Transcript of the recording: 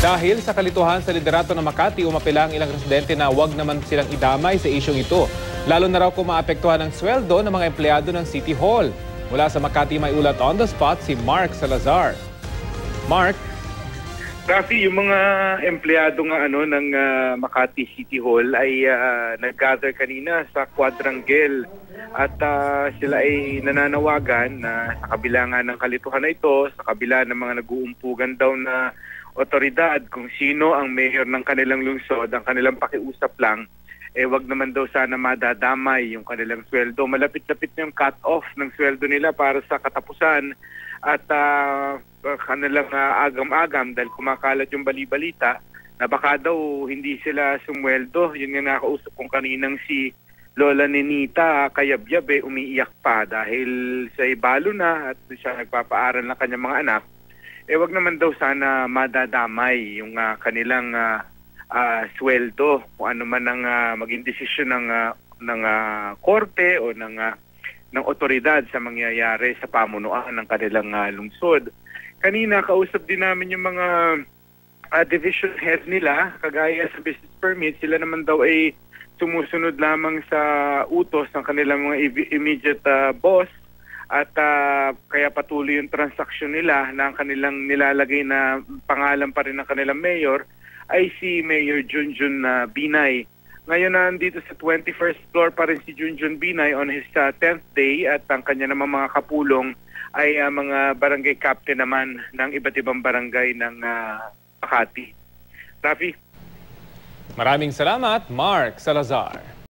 Dahil sa kalituhan sa liderato ng Makati, umapila ang ilang residente na wag naman silang idamay sa isyong ito. Lalo na raw kung maapektuhan ang sweldo ng mga empleyado ng City Hall. Mula sa Makati may ulat on the spot si Mark Salazar. Mark, Rafi, yung mga empleyado nga ano ng ah, Makati City Hall ay ah, nag-gather kanina sa Quadrangle at ah, sila ay nananawagan na sa kabila ng kalituhan na ito, sa kabila ng mga nag-uumpugan daw na otoridad kung sino ang mayor ng kanilang lungsod, ang kanilang pakiusap lang, eh wag naman daw sana madadamay yung kanilang sweldo. Malapit-lapit na yung cut-off ng sweldo nila para sa katapusan at ah, kanilang ah, agam-agam dahil kumakalat yung bali-balita na baka daw hindi sila sumweldo. Yun nga nakausap kong kaninang si Lola Nenita Kayabyab eh, umiiyak pa dahil sa ibalo na at siya nagpapaaral ng kanyang mga anak. Eh wag naman daw sana madadamay yung ah, kanilang ah, ah, sweldo. Kung ano man ang ah, maging desisyon ng ah, ng ah, korte o ng ah, ng otoridad sa mangyayari sa pamunuan ng kanilang ah, lungsod. Kanina kausap din namin yung mga ah, division head nila. Kagaya sa business permit sila naman daw ay sumusunod lamang sa utos ng kanilang mga immediate ah, boss at ah, kaya patuloy yung transaksyon nila na ang kanilang nilalagay na pangalan pa rin ng kanilang mayor ay si Mayor Junjun na Binay. Ngayon na nandito sa 21st floor pa rin si Junjun Binay on his ah, 10th day at ang kanya naman mga kapulong ay ah, mga barangay captain naman ng iba't ibang barangay ng ah, Makati. Rafi? maraming salamat, Mark Salazar.